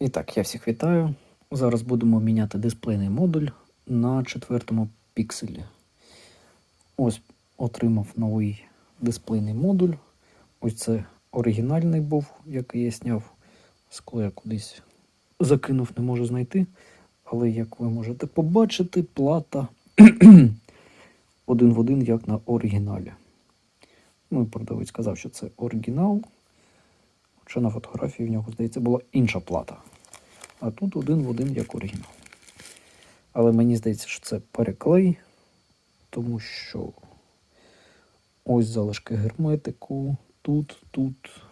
І так, я всіх вітаю. Зараз будемо міняти дисплейний модуль на четвертому пікселі. Ось отримав новий дисплейний модуль. Ось це оригінальний був, який я зняв. Скло я кудись закинув, не можу знайти. Але як ви можете побачити, плата один в один, як на оригіналі. Ну, і продавець сказав, що це оригінал. Хоча на фотографії в нього, здається, була інша плата. А тут один в один як оригінал. Але мені здається, що це переклей, тому що ось залишки герметику, тут, тут.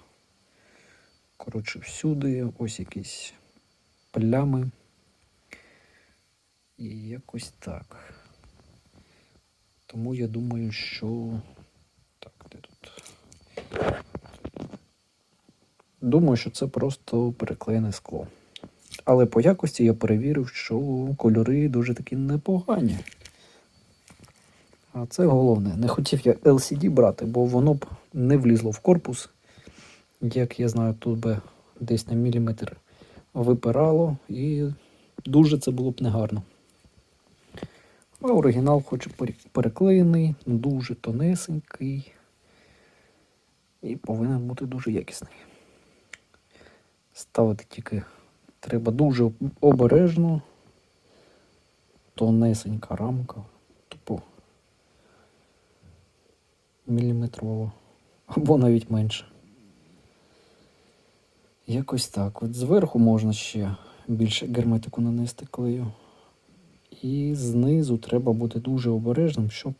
Коротше, всюди, ось якісь плями. І якось так. Тому я думаю, що. Так, де тут? Думаю, що це просто переклеєне скло. Але по якості я перевірив, що кольори дуже такі непогані. А це головне. Не хотів я LCD брати, бо воно б не влізло в корпус. Як я знаю, тут би десь на міліметр випирало, і дуже це було б негарно. А оригінал, хоч переклеєний, дуже тонесенький і повинен бути дуже якісний. Ставити тільки треба дуже обережно. Тонесенька рамка, тупо міліметрово, або навіть менше. Якось так. От зверху можна ще більше герметику нанести клею. І знизу треба бути дуже обережним, щоб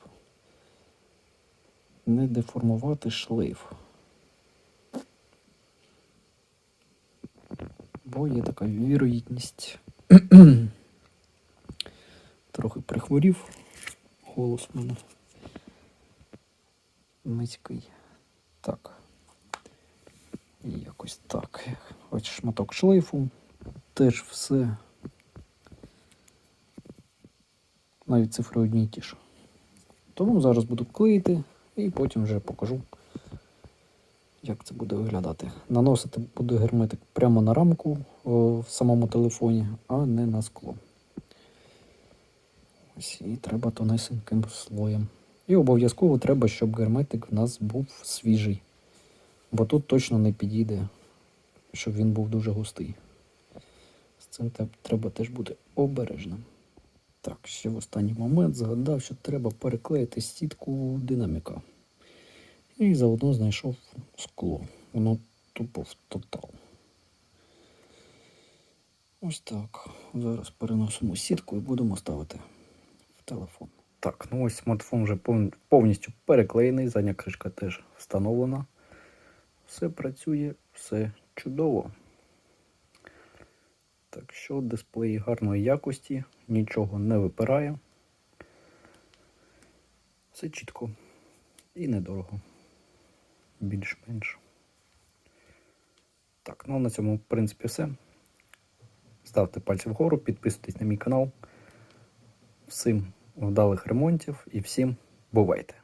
не деформувати шлейф. Бо є така вірогідність. Трохи прихворів голос в мене. Мицький. Так. Якось так. Ось шматок шлейфу. Теж все. Навіть цифри одні й ті ж. Тому зараз буду клеїти і потім вже покажу, як це буде виглядати. Наносити буде герметик прямо на рамку о, в самому телефоні, а не на скло. Ось і треба тонесеньким слоєм. І обов'язково треба, щоб герметик в нас був свіжий. Бо тут точно не підійде, щоб він був дуже густий. З цим треба теж бути обережним. Так, ще в останній момент згадав, що треба переклеїти сітку динаміка. І заодно знайшов скло. Воно тупо в тотал. Ось так. Зараз переносимо сітку і будемо ставити в телефон. Так, ну ось смартфон вже повністю переклеєний, задня кришка теж встановлена. Все працює, все чудово. Так що дисплей гарної якості, нічого не випирає. Все чітко і недорого. Більш-менш. Так, ну на цьому, в принципі, все. Ставте пальці вгору, підписуйтесь на мій канал. Всім вдалих ремонтів і всім бувайте!